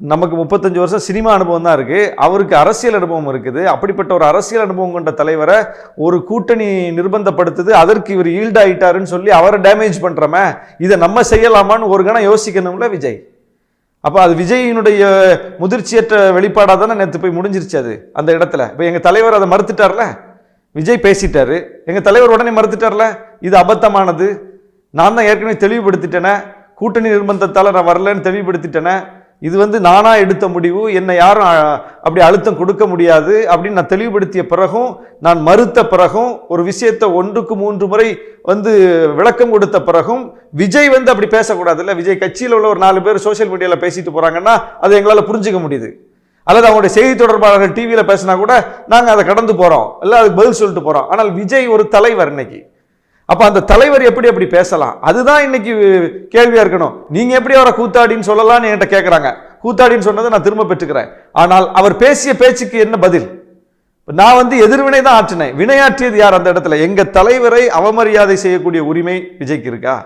நமக்கு முப்பத்தஞ்சு வருஷம் சினிமா அனுபவம் தான் இருக்குது அவருக்கு அரசியல் அனுபவம் இருக்குது. அப்படிப்பட்ட ஒரு அரசியல் அனுபவம் கொண்ட தலைவரை ஒரு கூட்டணி நிர்பந்தப்படுத்துது. அதற்கு இவர் ஈல்ட் ஆகிட்டாருன்னு சொல்லி அவரை டேமேஜ் பண்ணுறமே இதை நம்ம செய்யலாமான்னு ஒரு கணம் யோசிக்கணும்ல விஜய். அப்போ அது விஜயினுடைய முதிர்ச்சியற்ற வெளிப்பாடாக தானே நேற்று போய் முடிஞ்சிருச்சு அது அந்த இடத்துல. இப்போ எங்கள் தலைவர் அதை மறுத்துட்டார்ல? விஜய் பேசிட்டாரு. எங்கள் தலைவர் உடனே மறுத்துட்டார்ல? இது அபத்தமானது. நான் தான் ஏற்கனவே தெளிவுபடுத்திட்டேனே. கூட்டணி நிர்பந்தத்தால் நான் வரலன்னு தெளிவுபடுத்திட்டேனே. இது வந்து நானா எடுத்த முடிவு என்னை யாரும் அப்படி அழுத்தம் கொடுக்க முடியாது அப்படின்னு நான் தெளிவுபடுத்திய பிறகும் நான் மறுத்த பிறகும் ஒரு விஷயத்தை ஒன்றுக்கு மூன்று முறை வந்து விளக்கம் கொடுத்த பிறகும் விஜய் வந்து அப்படி பேசக்கூடாது இல்லை விஜய் கட்சியில் உள்ள ஒரு நாலு பேர் சோஷியல் மீடியாவில் பேசிட்டு போகிறாங்கன்னா அதை எங்களால் புரிஞ்சுக்க முடியுது. அல்லது அவங்களுடைய செய்தி தொடர்பாளர்கள் டிவியில் பேசினா கூட நாங்கள் அதை கடந்து போகிறோம் இல்லை அதுக்கு பதில் சொல்லிட்டு போகிறோம் ஆனால் விஜய் ஒரு தலைவர் இன்னைக்கு. அப்போ அந்த தலைவர் எப்படி அப்படி பேசலாம்? அதுதான் இன்னைக்கு கேள்வியாக இருக்கணும். நீங்கள் எப்படி அவரை கூத்தாடின்னு சொல்லலாம்னு என்கிட்ட கேட்குறாங்க கூத்தாடின்னு சொன்னதை நான் திரும்ப பெற்றுக்கிறேன். ஆனால் அவர் பேசிய பேச்சுக்கு என்ன பதில்? நான் வந்து எதிர்வினை தான் ஆற்றினேன். வினையாற்றியது யார் அந்த இடத்துல? எங்கள் தலைவரை அவமரியாதை செய்யக்கூடிய உரிமை விஜய்க்கு இருக்கா?